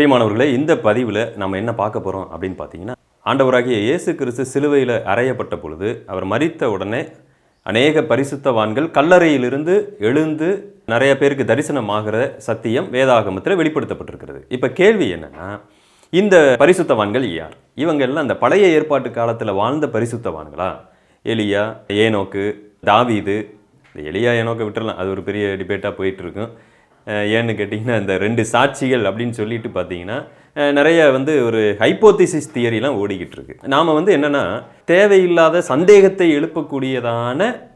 பிரியமானவர்களே இந்த பதிவில் நம்ம என்ன பார்க்க போகிறோம் அப்படின்னு பார்த்தீங்கன்னா ஆண்டவராகிய இயேசு கிறிஸ்து சிலுவையில் அறையப்பட்ட பொழுது அவர் மறித்த உடனே அநேக பரிசுத்தவான்கள் கல்லறையிலிருந்து எழுந்து நிறைய பேருக்கு தரிசனமாகிற சத்தியம் வேதாகமத்தில் வெளிப்படுத்தப்பட்டிருக்கிறது. இப்போ கேள்வி என்னன்னா இந்த பரிசுத்தவான்கள் யார்? இவங்க எல்லாம் அந்த பழைய ஏற்பாட்டு காலத்தில் வாழ்ந்த பரிசுத்தவான்களா? எலியா ஏனோக்கு தாவீது எலியா ஏனோக்கை விட்டுறலாம். அது ஒரு பெரிய டிபேட்டாக போயிட்டுருக்கும் இருக்கும். ஏன்னு கேட்டிங்கன்னா இந்த ரெண்டு சாட்சிகள் அப்படின்னு சொல்லிட்டு பார்த்தீங்கன்னா நிறைய வந்து ஒரு ஹைப்போத்திசிஸ் தியரிலாம் ஓடிக்கிட்டு இருக்கு. நாம் வந்து என்னென்னா தேவையில்லாத சந்தேகத்தை எழுப்பக்கூடியதான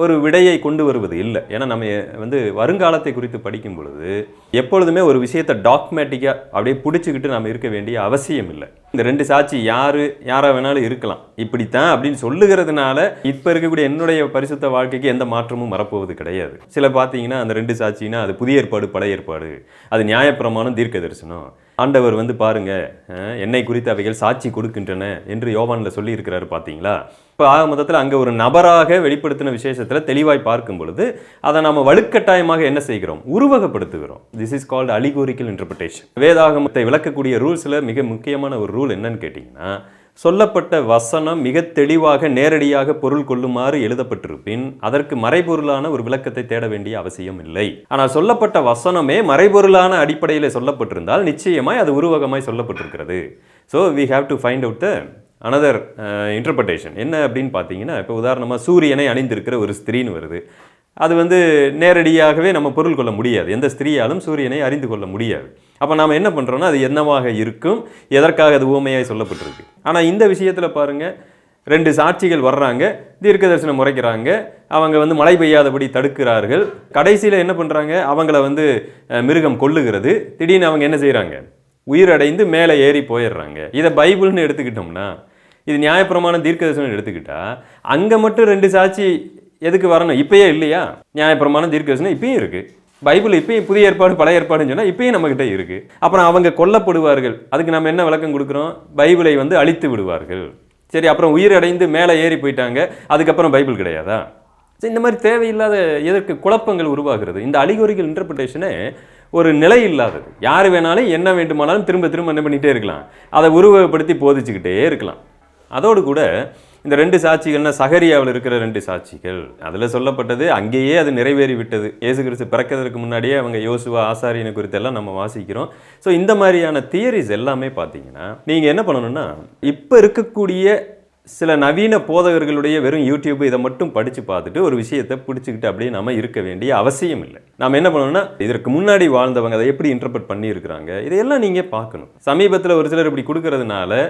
ஒரு விடையை கொண்டு வருவது இல்லை. ஏன்னா நம்ம வந்து வருங்காலத்தை குறித்து படிக்கும் பொழுது எப்பொழுதுமே ஒரு விஷயத்தை டாக்மேட்டிக்காக அப்படியே பிடிச்சிக்கிட்டு நம்ம இருக்க வேண்டிய அவசியம் இல்லை. இந்த ரெண்டு சாட்சி யார் யாராக வேணாலும் இருக்கலாம். இப்படித்தான் அப்படின்னு சொல்லுகிறதுனால இப்போ இருக்கக்கூடிய என்னுடைய பரிசுத்த வாழ்க்கைக்கு எந்த மாற்றமும் வரப்போவது கிடையாது. சில பார்த்தீங்கன்னா அந்த ரெண்டு சாட்சினா அது புதிய ஏற்பாடு பழைய ஏற்பாடு. அது நியாயப்பிரமாணம் தீர்க்க தரிசனம் ஆண்டவர் வந்து பாருங்க என்னை குறித்து அவைகள் சாட்சி கொடுக்கின்றன என்று யோவானில் சொல்லியிருக்கிறாரு பார்த்தீங்களா இப்போ ஆக மொத்தத்தில் அங்கே ஒரு நபராக வெளிப்படுத்தின விசேஷத்தில் தெளிவாய் பார்க்கும் பொழுது அதை நாம் வலுக்கட்டாயமாக என்ன செய்கிறோம்? உருவகப்படுத்துகிறோம். This is called allegorical interpretation வேதாகமத்தை விளக்கக்கூடிய ரூல்ஸில் மிக முக்கியமான ஒரு ரூல் என்னன்னு கேட்டிங்கன்னா சொல்லப்பட்ட வசனம் மிக தெளிவாக நேரடியாக பொருள் கொள்ளுமாறு எழுதப்பட்டிருப்பின் அதற்கு மறைபொருளான ஒரு விளக்கத்தை தேட வேண்டிய அவசியம் இல்லை. ஆனால் சொல்லப்பட்ட வசனமே மறைபொருளான அடிப்படையில் சொல்லப்பட்டிருந்தால் நிச்சயமாய் அது உருவகமாய் சொல்லப்பட்டிருக்கிறது. So we have to find out the another interpretation என்ன அப்படின்னு பார்த்தீங்கன்னா இப்போ உதாரணமாக சூரியனை அணிந்திருக்கிற ஒரு ஸ்திரீன்னு வருது. அது வந்து நேரடியாகவே நம்ம பொருள் கொள்ள முடியாது. எந்த ஸ்திரீயாலும் சூரியனை அறிந்து கொள்ள முடியாது. அப்போ நாம் என்ன பண்ணுறோன்னா அது என்னவாக இருக்கும்? எதற்காக அது ஊமையாக சொல்லப்பட்டிருக்கு? ஆனால் இந்த விஷயத்தில் பாருங்கள் ரெண்டு சாட்சிகள் வர்றாங்க தீர்க்க தரிசனம் முறைக்கிறாங்க அவங்க வந்து மழை பெய்யாதபடி தடுக்கிறார்கள். கடைசியில் என்ன பண்ணுறாங்க அவங்கள வந்து மிருகம் கொள்ளுகிறது திடீர்னு அவங்க என்ன செய்கிறாங்க உயிரடைந்து மேலே ஏறி போயிடுறாங்க. இதை பைபிள்னு எடுத்துக்கிட்டோம்னா இது நியாயப்பிரமான தீர்க்க தரிசனம் எடுத்துக்கிட்டால் அங்கே மட்டும் ரெண்டு சாட்சி எதுக்கு வரணும்? இப்பயே இல்லையா? நியாயப்பிரமான தீர்க்கசனம் இப்பயும் இருக்குது பைபிள் இப்பயும் புதிய ஏற்பாடு பழைய ஏற்பாடுன்னு சொன்னால் இப்பயும் நம்மக்கிட்ட இருக்குது அப்புறம் அவங்க கொல்லப்படுவார்கள். அதுக்கு நம்ம என்ன விளக்கம் கொடுக்குறோம்? பைபிளை வந்து அழித்து விடுவார்கள். சரி அப்புறம் உயிரடைந்து மேலே ஏறி போயிட்டாங்க. அதுக்கப்புறம் பைபிள் கிடையாதா? சரி, இந்த மாதிரி தேவையில்லாத எதற்கு குழப்பங்கள் உருவாகிறது? இந்த அழிகுறிகள் இன்டர்பிரிட்டேஷனே ஒரு நிலை இல்லாதது. யார் வேணாலும் என்ன வேண்டுமானாலும் திரும்ப திரும்ப என்ன பண்ணிகிட்டே இருக்கலாம். அதை உருவகப்படுத்தி போதிச்சுக்கிட்டே இருக்கலாம். அதோடு கூட இந்த ரெண்டு சாட்சிகள்னா சகரியாவில் இருக்கிற ரெண்டு சாட்சிகள். அதில் சொல்லப்பட்டது அங்கேயே அது நிறைவேறி விட்டது ஏசு கிறிஸ்து பிறக்கிறதுக்கு முன்னாடியே அவங்க யோசுவா ஆசாரியனை குறித்தெல்லாம் நம்ம வாசிக்கிறோம். ஸோ இந்த மாதிரியான தியரிஸ் எல்லாமே பார்த்தீங்கன்னா நீங்கள் என்ன பண்ணணும்னா இப்போ இருக்கக்கூடிய சில நவீன போதகர்களுடைய வெறும் யூடியூப் இதை மட்டும் படித்து பார்த்துட்டு ஒரு விஷயத்தை பிடிச்சிக்கிட்டு அப்படியே நம்ம இருக்க வேண்டிய அவசியம் இல்லை. நாம் என்ன பண்ணணும்னா இதற்கு முன்னாடி வாழ்ந்தவங்க அதை எப்படி இன்டர்பிரட் பண்ணியிருக்கிறாங்க இதையெல்லாம் நீங்கள் பார்க்கணும். சமீபத்தில் ஒரு சிலர் இப்படி கொடுக்கறதுனால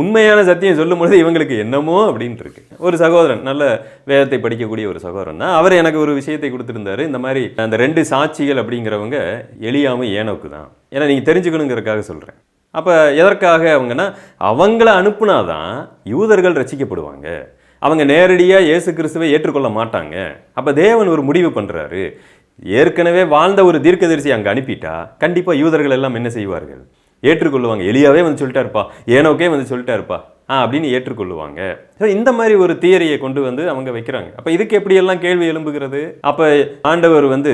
உண்மையான சத்தியம் சொல்லும் பொழுது இவங்களுக்கு என்னமோ அப்படின்ட்டு இருக்கு. ஒரு சகோதரன் நல்ல வேதத்தை படிக்கக்கூடிய ஒரு சகோதரன் தான் அவர் எனக்கு ஒரு விஷயத்தை கொடுத்துருந்தாரு. இந்த மாதிரி அந்த ரெண்டு சாட்சிகள் அப்படிங்கிறவங்க எளியாமல் ஏனோக்கு தான். ஏன்னா நீங்கள் தெரிஞ்சுக்கணுங்கிறதுக்காக சொல்கிறேன் அப்போ எதற்காக அவங்கன்னா அவங்கள அனுப்புனாதான் யூதர்கள் ரசிக்கப்படுவாங்க. அவங்க நேரடியாக இயேசு கிறிஸ்துவை ஏற்றுக்கொள்ள மாட்டாங்க. அப்போ தேவன் ஒரு முடிவு பண்ணுறாரு ஏற்கனவே வாழ்ந்த ஒரு தீர்க்கதரிசி அங்கே அனுப்பிட்டா கண்டிப்பாக யூதர்கள் எல்லாம் என்ன செய்வார்கள்? ஏற்றுக்கொள்ளுவாங்க. எளியாவே வந்து சொல்லிட்டாருப்பா. ஏனோக்கே வந்து சொல்லிட்டாருப்பா. ஆ அப்படின்னு ஏற்றுக்கொள்ளுவாங்க. ஸோ இந்த மாதிரி ஒரு தியரியை கொண்டு வந்து அவங்க வைக்கிறாங்க. அப்போ இதுக்கு எப்படியெல்லாம் கேள்வி எழும்புகிறது? அப்போ ஆண்டவர் வந்து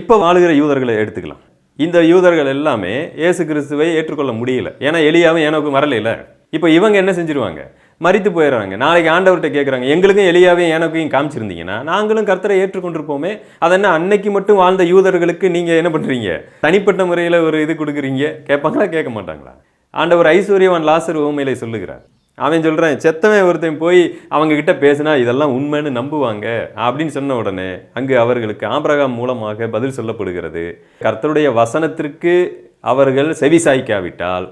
இப்போ வாழுகிற யூதர்களை எடுத்துக்கலாம். இந்த யூதர்கள் எல்லாமே இயேசு கிறிஸ்துவை ஏற்றுக்கொள்ள முடியல. ஏன்னா எளியாவும் ஏனோக்கும் வரலையில. இப்போ இவங்க என்ன செஞ்சிருவாங்க? மறித்து போயிடுறாங்க. நாளைக்கு ஆண்டவர்கிட்ட கேட்குறாங்க எங்களுக்கும் எளியாவையும் எனக்கும் காமிச்சிருந்தீங்கன்னா நாங்களும் கர்த்தரை ஏற்றுக்கொண்டிருப்போமே. அதை என்ன அன்னைக்கு மட்டும் வாழ்ந்த யூதர்களுக்கு நீங்கள் என்ன பண்ணுறீங்க தனிப்பட்ட முறையில் ஒரு இது கொடுக்குறீங்க? கேட்பாங்களா கேட்க மாட்டாங்களா? ஆண்டவர் ஐஸ்வர்யவான் லாசர் உண்மையிலே சொல்லுகிறார். அவன் சொல்கிறான் செத்தவன் ஒருத்தன் போய் அவங்க கிட்ட பேசினா இதெல்லாம் உண்மைன்னு நம்புவாங்க. அப்படின்னு சொன்ன உடனே அங்கு அவர்களுக்கு ஆபிரகாம் மூலமாக பதில் சொல்லப்படுகிறது. கர்த்தருடைய வசனத்திற்கு அவர்கள் செவி சாய்க்காவிட்டால்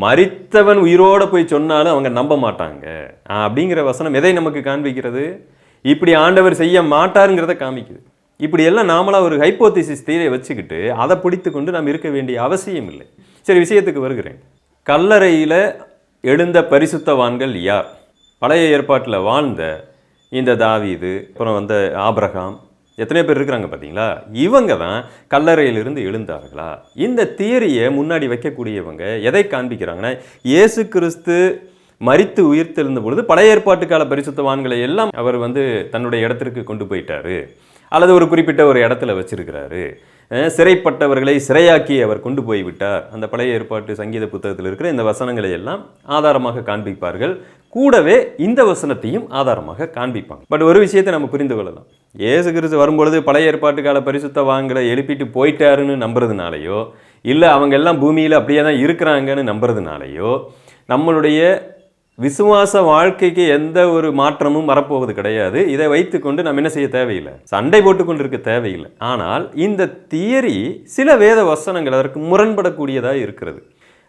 மறித்தவன் உயிரோட போய் சொன்னாலும் அவங்க நம்ப மாட்டாங்க. அப்படிங்கிற வசனம் எதை நமக்கு காண்பிக்கிறது? இப்படி ஆண்டவர் செய்ய மாட்டாருங்கிறத காமிக்குது. இப்படி எல்லாம் நாமளாக ஒரு ஹைப்போத்திசிஸ் தீரை வச்சுக்கிட்டு அதை பிடித்து கொண்டு நாம் இருக்க வேண்டிய அவசியம் இல்லை. சரி விஷயத்துக்கு வருகிறேன். கல்லறையில் எழுந்த பரிசுத்தவான்கள் யார்? பழைய ஏற்பாட்டில் வாழ்ந்த இந்த தாவீது அப்புறம் வந்த ஆப்ரஹாம் எத்தனை பேர் இருக்கிறாங்க பார்த்தீங்களா இவங்க தான் கல்லறையிலிருந்து எழுந்தார்களா? இந்த தியரியை முன்னாடி வைக்கக்கூடியவங்க எதை காண்பிக்கிறாங்கன்னா இயேசு கிறிஸ்து மரித்து உயிர்த்தெழுந்த பொழுது பழைய ஏற்பாட்டு கால பரிசுத்தவான்களை எல்லாம் அவர் வந்து தன்னுடைய இடத்திற்கு கொண்டு போயிட்டாரு. அல்லது ஒரு குறிப்பிட்ட ஒரு இடத்துல வச்சிருக்கிறாரு. சிறைப்பட்டவர்களை சிறையாக்கி அவர் கொண்டு போய் விட்டார் அந்த பழைய ஏற்பாட்டு சங்கீத புத்தகத்தில் இருக்கிற இந்த வசனங்களை எல்லாம் ஆதாரமாக காண்பிப்பார்கள். கூடவே இந்த வசனத்தையும் ஆதாரமாக காண்பிப்பாங்க. பட் ஒரு விஷயத்தை நம்ம புரிந்து கொள்ளலாம். ஏசு கிறிஸ்து வரும்பொழுது பழைய ஏற்பாட்டு கால பரிசுத்த வாங்கலை எழுப்பிட்டு போயிட்டாருன்னு நம்புறதுனாலையோ இல்லை அவங்க எல்லாம் பூமியில் அப்படியே தான் இருக்கிறாங்கன்னு நம்புறதுனாலையோ நம்மளுடைய விசுவாச வாழ்க்கைக்கு எந்த ஒரு மாற்றமும் வரப்போவது கிடையாது. இதை வைத்துக்கொண்டு நம்ம என்ன செய்ய தேவையில்லை? சண்டை போட்டுக்கொண்டு இருக்க தேவையில்லை. ஆனால் இந்த தியரி சில வேத வசனங்கள் அதற்கு முரண்படக்கூடியதாக இருக்கிறது.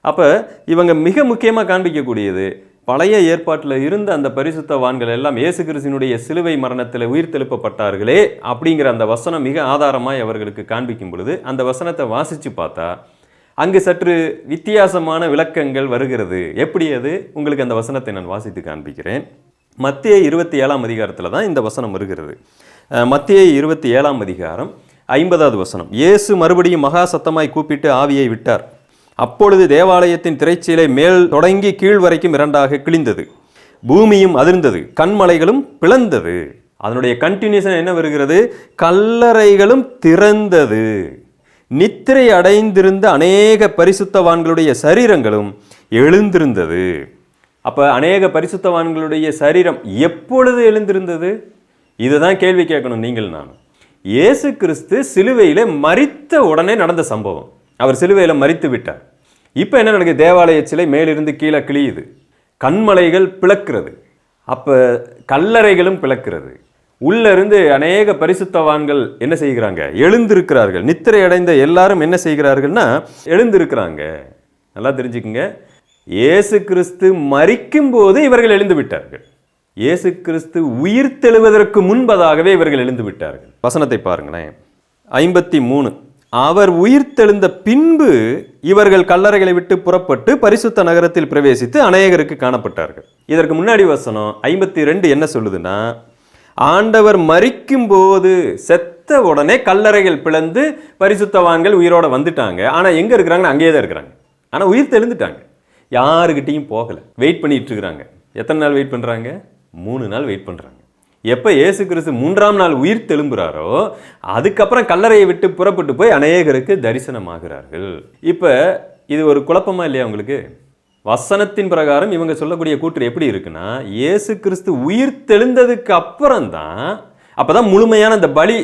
அப்போ இவங்க மிக முக்கியமாக காண்பிக்கக்கூடியது பழைய ஏற்பாட்டில் இருந்த அந்த பரிசுத்தவான்கள் எல்லாம் இயேசு கிறிஸ்தினுடைய சிலுவை மரணத்தில் உயிர் தெழுப்பப்பட்டார்களே அப்படிங்கிற அந்த வசனம் மிக ஆதாரமாய் அவர்களுக்கு காண்பிக்கும் பொழுது அந்த வசனத்தை வாசித்து பார்த்தா அங்கு சற்று வித்தியாசமான விளக்கங்கள் வருகிறது. எப்படி அது? உங்களுக்கு அந்த வசனத்தை நான் வாசித்து காண்பிக்கிறேன். மத்திய இருபத்தி ஏழாம் அதிகாரத்தில் தான் இந்த வசனம் வருகிறது. மத்திய இருபத்தி ஏழாம் அதிகாரம் ஐம்பதாவது வசனம். இயேசு மறுபடியும் மகா சத்தமாய் கூப்பிட்டு ஆவியை விட்டார். அப்பொழுது தேவாலயத்தின் திரைச்சீலை மேல் தொடங்கி கீழ் வரைக்கும் இரண்டாக கிழிந்தது. பூமியும் அதிர்ந்தது. கண்மலைகளும் பிளந்தது. அதனுடைய கண்டினியூஷன் என்ன வருகிறது? கல்லறைகளும் திறந்தது. நித்திரை அடைந்திருந்த அநேக பரிசுத்தவான்களுடைய சரீரங்களும் எழுந்திருந்தது. அப்போ அநேக பரிசுத்தவான்களுடைய சரீரம் எப்பொழுது எழுந்திருந்தது? இதுதான் கேள்வி கேட்கணும் நீங்கள் நான் இயேசு கிறிஸ்து சிலுவையில் மறித்த உடனே நடந்த சம்பவம். அவர் சிலுவையில் மறித்து விட்டார். இப்போ என்ன நடக்குது? தேவாலய சிலை மேலிருந்து கீழே கிழியுது. கண்மலைகள் பிளக்கிறது. அப்போ கல்லறைகளும் பிளக்கிறது. உள்ளிருந்து அநேக பரிசுத்தவான்கள் என்ன செய்கிறாங்க? எழுந்திருக்கிறார்கள். நித்திரை அடைந்த எல்லாரும் என்ன செய்கிறார்கள்னா எழுந்திருக்கிறாங்க. நல்லா தெரிஞ்சுக்குங்க. இயேசு கிறிஸ்து மறிக்கும் போது இவர்கள் எழுந்து விட்டார்கள். இயேசு கிறிஸ்து உயிர் தெழுவதற்கு முன்பதாகவே இவர்கள் எழுந்து விட்டார்கள். வசனத்தை பாருங்களேன். ஐம்பத்தி மூணு. அவர் உயிர் தெழுந்த பின்பு இவர்கள் கல்லறைகளை விட்டு புறப்பட்டு பரிசுத்த நகரத்தில் பிரவேசித்து அநேகருக்கு காணப்பட்டார்கள். இதற்கு முன்னாடி வசனம் ஐம்பத்தி ரெண்டு என்ன சொல்லுதுன்னா ஆண்டவர் மறிக்கும் போது செத்த உடனே கல்லறைகள் பிளந்து பரிசுத்தவான்கள் உயிரோட வந்துட்டாங்க. ஆனால் எங்கே இருக்கிறாங்கன்னு அங்கேயே தான் இருக்கிறாங்க. ஆனால் உயிர் தெழுந்துட்டாங்க. யாருக்கிட்டையும் போகலை. வெயிட் பண்ணிட்டு இருக்கிறாங்க. எத்தனை நாள் வெயிட் பண்ணுறாங்க மூணு நாள் வெயிட் பண்ணுறாங்க எப்போ இயேசு கிறிஸ்து மூன்றாம் நாள் உயிர் தெழும்புறாரோ அதுக்கப்புறம் கல்லறையை விட்டு புறப்பட்டு போய் அநேகருக்கு தரிசனமாகிறார்கள். இப்போ இது ஒரு குழப்பமா இல்லையா உங்களுக்கு? வசனத்தின் பிரகாரம் இவங்க சொல்லக்கூடிய கூற்று எப்படி இருக்குன்னா இயேசு கிறிஸ்து உயிர் தெழுந்ததுக்கு அப்புறம் தான் முழுமையான அந்த பலி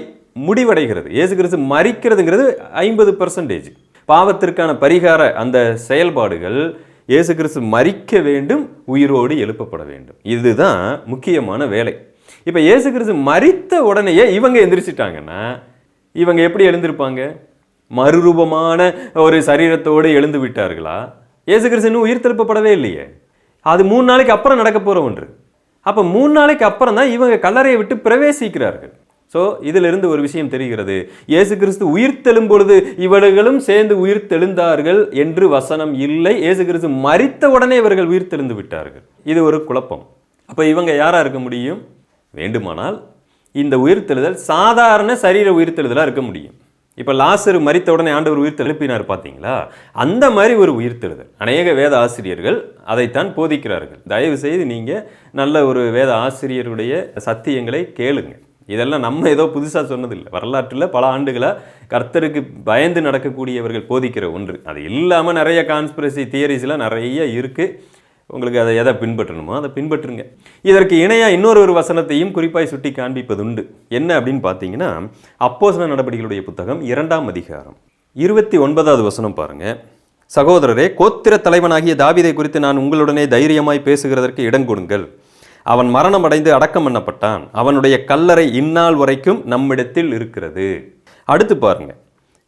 முடிவடைகிறது. இயேசு கிறிஸ்து மறிக்கிறதுங்கிறது ஐம்பது பர்சன்டேஜ் பாவத்திற்கான பரிகார அந்த செயல்பாடுகள் இயேசு கிறிஸ்து மறிக்க வேண்டும் உயிரோடு எழுப்பப்பட வேண்டும். இதுதான் முக்கியமான வேலை. இப்போ இயேசு கிறிஸ்து மறித்த உடனேயே இவங்க எந்திரிச்சிட்டாங்கன்னா இவங்க எப்படி எழுந்திருப்பாங்க? மறுரூபமான ஒரு சரீரத்தோடு எழுந்து விட்டார்களா? இயேசு கிறிஸ்து இன்னும் உயிர் திருப்பப்படவே இல்லையே. அது மூணு நாளைக்கு அப்புறம் நடக்க போகிற ஒன்று. அப்போ மூணு நாளைக்கு அப்புறம் தான் இவங்க கல்லறையை விட்டு பிரவேசிக்கிறார்கள். ஸோ இதிலிருந்து ஒரு விஷயம் தெரிகிறது. இயேசு கிறிஸ்து உயிர் பொழுது இவர்களும் சேர்ந்து உயிர் தெழுந்தார்கள் என்று வசனம் இல்லை. இயேசு கிறிஸ்து மறித்த உடனே இவர்கள் உயிர் தெழுந்து விட்டார்கள். இது ஒரு குழப்பம். அப்போ இவங்க யாராக இருக்க முடியும்? வேண்டுமானால் இந்த உயிர்த்தெழுதல் சாதாரண சரீர உயிர்த்தெழுதலாக இருக்க முடியும். இப்போ லாசர் மறித்த உடனே ஆண்டவர் உயிர் எழுப்பினார் பார்த்தீங்களா அந்த மாதிரி ஒரு உயிர்த்தெழுதல். அநேக வேத ஆசிரியர்கள் அதைத்தான் போதிக்கிறார்கள். தயவு செய்து நீங்கள் நல்ல ஒரு வேத ஆசிரியருடைய சத்தியங்களை கேளுங்க. இதெல்லாம் நம்ம ஏதோ புதுசாக சொன்னதில்லை. வரலாற்றில் பல ஆண்டுகளாக கர்த்தருக்கு பயந்து நடக்கக்கூடியவர்கள் போதிக்கிற ஒன்று. அது இல்லாமல் நிறைய கான்ஸ்பிரசி தியரிஸ்லாம் நிறைய இருக்குது உங்களுக்கு அதை எதை பின்பற்றணுமோ அதை பின்பற்றுங்க. இதற்கு இணையாக இன்னொரு ஒரு வசனத்தையும் குறிப்பாய் சுட்டி காண்பிப்பதுண்டு. என்ன அப்படின்னு பார்த்தீங்கன்னா அப்போசன நடவடிக்கைகளுடைய புத்தகம் இரண்டாம் அதிகாரம். இருபத்தி ஒன்பதாவது வசனம் பாருங்கள் சகோதரரே கோத்திர தலைவனாகிய தாவிதை குறித்து நான் உங்களுடனே தைரியமாய் பேசுகிறதற்கு இடம் கொடுங்கள். அவன் மரணம் அடைந்து அடக்கம் பண்ணப்பட்டான். அவனுடைய கல்லறை இந்நாள் வரைக்கும் நம்மிடத்தில் இருக்கிறது. அடுத்து பாருங்க.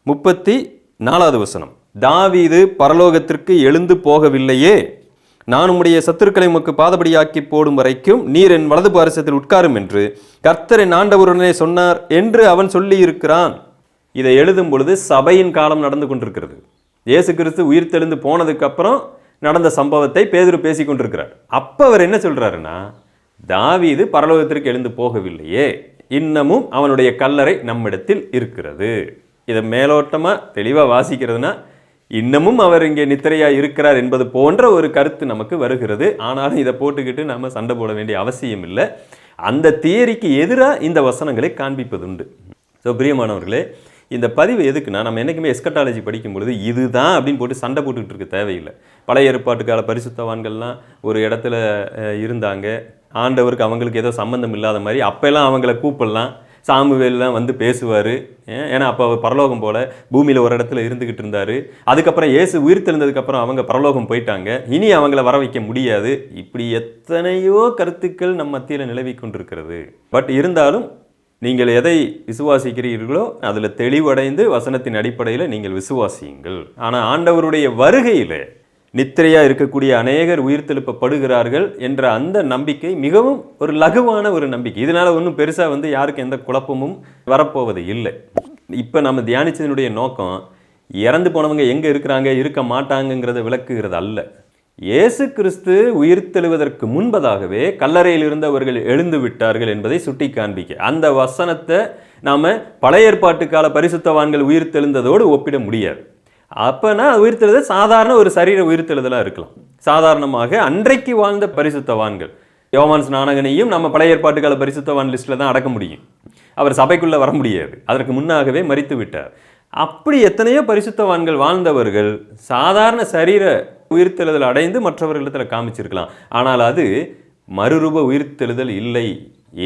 முப்பத்தி நாலாவது வசனம். தாவீது பரலோகத்திற்கு எழுந்து போகவில்லையே? நான் உம்முடைய சத்துருக்களை உமக்கு பாதபடியாக்கி போடும் வரைக்கும் நீர் என் வலது பாரசத்தில் உட்காரும் என்று கர்த்தரின் ஆண்டவருடனே சொன்னார் என்று அவன் சொல்லி இருக்கிறான் இதை எழுதும் பொழுது சபையின் காலம் நடந்து கொண்டிருக்கிறது. இயேசு கிறிஸ்து உயிர் தெழுந்து போனதுக்கப்புறம் நடந்த சம்பவத்தை பேதுரு பேசி கொண்டிருக்கிறார். அப்போ அவர் என்ன சொல்கிறாருன்னா தாவீது பரலோகத்திற்கு எழுந்து போகவில்லையே இன்னமும் அவனுடைய கல்லறை நம்மிடத்தில் இருக்கிறது. இதை மேலோட்டமாக தெளிவாக வாசிக்கிறதுனா இன்னமும் அவர் இங்கே நித்திரையா இருக்கிறார் என்பது போன்ற ஒரு கருத்து நமக்கு வருகிறது. ஆனாலும் இதை போட்டுக்கிட்டு நம்ம சண்டை போட வேண்டிய அவசியம் இல்லை. அந்த தியரிக்கு எதிராக இந்த வசனங்களை காண்பிப்பதுண்டு. ஸோ பிரியமானவர்களே இந்த பதிவு எதுக்குன்னா நம்ம என்றைக்குமே எஸ்கட்டாலஜி படிக்கும் பொழுது இதுதான் அப்படின்னு போட்டு சண்டை போட்டுக்கிட்டு இருக்க தேவையில்லை. பழைய ஏற்பாட்டு கால பரிசுத்தவான்கள்லாம் ஒரு இடத்துல இருந்தாங்க. ஆண்டவருக்கு அவங்களுக்கு ஏதோ சம்மந்தம் இல்லாத மாதிரி அப்போல்லாம் அவங்கள கூப்பிடலாம். சாமுவேல்லாம் வந்து பேசுவார். ஏன்னா அப்போ அவர் பரலோகம் போல பூமியில் ஒரு இடத்துல இருந்துக்கிட்டு இருந்தார். அதுக்கப்புறம் ஏசு உயிர் தெரிந்ததுக்கப்புறம் அவங்க பரலோகம் போயிட்டாங்க. இனி அவங்கள வர வைக்க முடியாது. இப்படி எத்தனையோ கருத்துக்கள் நம் மத்தியில் நிலவி கொண்டிருக்கிறது. பட் இருந்தாலும் நீங்கள் எதை விசுவாசிக்கிறீர்களோ அதில் தெளிவடைந்து வசனத்தின் அடிப்படையில் நீங்கள் விசுவாசியுங்கள். ஆனால் ஆண்டவருடைய வருகையில் நித்திரையாக இருக்கக்கூடிய அநேகர் உயிர்த்தெழுப்பப்படுகிறார்கள் என்ற அந்த நம்பிக்கை மிகவும் ஒரு லகுவான ஒரு நம்பிக்கை. இதனால் ஒன்றும் பெருசாக வந்து யாருக்கும் எந்த குழப்பமும் வரப்போவது இல்லை. இப்போ நம்ம தியானிச்சதனுடைய நோக்கம் இறந்து போனவங்க எங்கே இருக்கிறாங்க இருக்க மாட்டாங்கங்கிறத விளக்குகிறது அல்ல. இயேசு கிறிஸ்து உயிர்த்தெழுவதற்கு முன்பதாகவே கல்லறையில் இருந்தவர்கள் எழுந்து விட்டார்கள் என்பதை சுட்டி காண்பிக்க அந்த வசனத்தை நாம் பழைய ஏற்பாட்டு கால பரிசுத்தவான்கள் உயிர்த்தெழுந்ததோடு ஒப்பிட முடியாது. அப்போனா உயிர்த்தெழுதல் சாதாரண ஒரு சரீர உயிர்த்தெழுதலாக இருக்கலாம். சாதாரணமாக அன்றைக்கு வாழ்ந்த பரிசுத்தவான்கள் யோவான் ஸ்நானகனையும் நம்ம பழைய ஏற்பாட்டு கால பரிசுத்தவான் லிஸ்ட்டில் தான் அடக்க முடியும். அவர் சபைக்குள்ளே வர முடியாது. அதற்கு முன்னாகவே மறித்து விட்டார். அப்படி எத்தனையோ பரிசுத்தவான்கள் வாழ்ந்தவர்கள் சாதாரண சரீர உயிர்த்தெழுதல் அடைந்து மற்றவர்களிடத்தில் காமிச்சிருக்கலாம். ஆனால் அது மறுரூப உயிர்த்தெழுதல் இல்லை.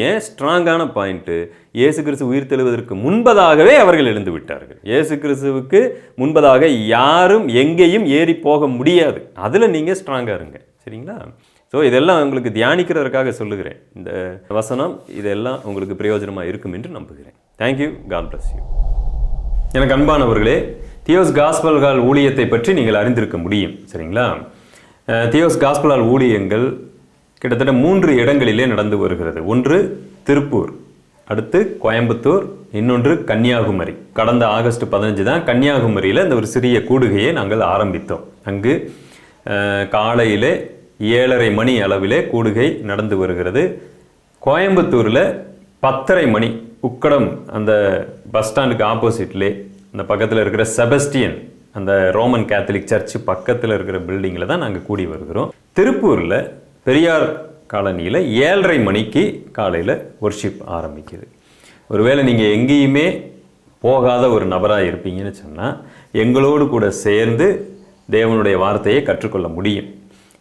ஏன் ஸ்ட்ராங்கான பாயிண்ட்டு? இயேசு கிறிஸ்து உயிர் தெழுவதற்கு முன்பதாகவே அவர்கள் எழுந்து விட்டார்கள். இயேசு கிறிஸ்துவுக்கு முன்பதாக யாரும் எங்கேயும் ஏறி போக முடியாது. அதில் நீங்கள் ஸ்ட்ராங்காக இருங்க. சரிங்களா? ஸோ இதெல்லாம் உங்களுக்கு தியானிக்கிறதற்காக சொல்லுகிறேன். இந்த வசனம் இதெல்லாம் உங்களுக்கு பிரயோஜனமாக இருக்கும் என்று நம்புகிறேன். தேங்க்யூ காட் பிளஸ் யூ எனக்கு அன்பானவர்களே தியோஸ் காஸ்பல்கால் ஊழியத்தை பற்றி நீங்கள் அறிந்திருக்க முடியும். சரிங்களா? தியோஸ் காஸ்பலால் ஊழியங்கள் கிட்டத்தட்ட மூன்று இடங்களிலே நடந்து வருகிறது. ஒன்று திருப்பூர் அடுத்து கோயம்புத்தூர் இன்னொன்று கன்னியாகுமரி. கடந்த ஆகஸ்ட் பதினஞ்சு தான் கன்னியாகுமரியில் இந்த ஒரு சிறிய கூடுகையை நாங்கள் ஆரம்பித்தோம். அங்கு காலையிலே ஏழரை மணி அளவிலே கூடுகை நடந்து வருகிறது. கோயம்புத்தூரில் பத்தரை மணி உக்கடம் அந்த பஸ் ஸ்டாண்டுக்கு ஆப்போசிட்லே அந்த பக்கத்தில் இருக்கிற செபஸ்டியன் அந்த ரோமன் கேத்தலிக் சர்ச் பக்கத்தில் இருக்கிற பில்டிங்கில் தான் நாங்கள் கூடி வருகிறோம். திருப்பூரில் பெரியார் காலனியில் ஏழரை மணிக்கு காலையில் ஒர்ஷிப் ஆரம்பிக்குது. ஒருவேளை நீங்கள் எங்கேயுமே போகாத ஒரு நபராக இருப்பீங்கன்னு சொன்னால் எங்களோடு கூட சேர்ந்து தேவனுடைய வார்த்தையை கற்றுக்கொள்ள முடியும்.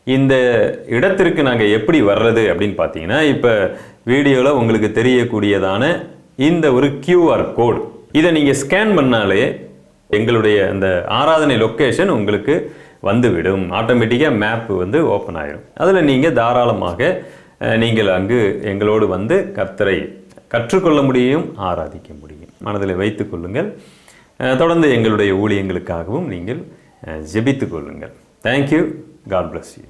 இந்த இடத்திற்கு நாங்கள் எப்படி வர்றது அப்படின்னு பார்த்தீங்கன்னா இப்போ வீடியோவில் உங்களுக்கு தெரியக்கூடியதான இந்த ஒரு கியூஆர் கோடு இதை நீங்கள் ஸ்கேன் பண்ணாலே எங்களுடைய அந்த ஆராதனை லொக்கேஷன் உங்களுக்கு வந்துவிடும். ஆட்டோமேட்டிக்காக மேப்பு வந்து ஓப்பன் ஆகிடும் அதில் நீங்கள் தாராளமாக நீங்கள் அங்கு எங்களோடு வந்து கர்த்தரை கற்றுக்கொள்ள முடியும் ஆராதிக்க முடியும். மனதில் வைத்துக்கொள்ளுங்கள் தொடர்ந்து எங்களுடைய ஊழியங்களுக்காகவும் நீங்கள் ஜெபித்து கொள்ளுங்கள். Thank you God bless you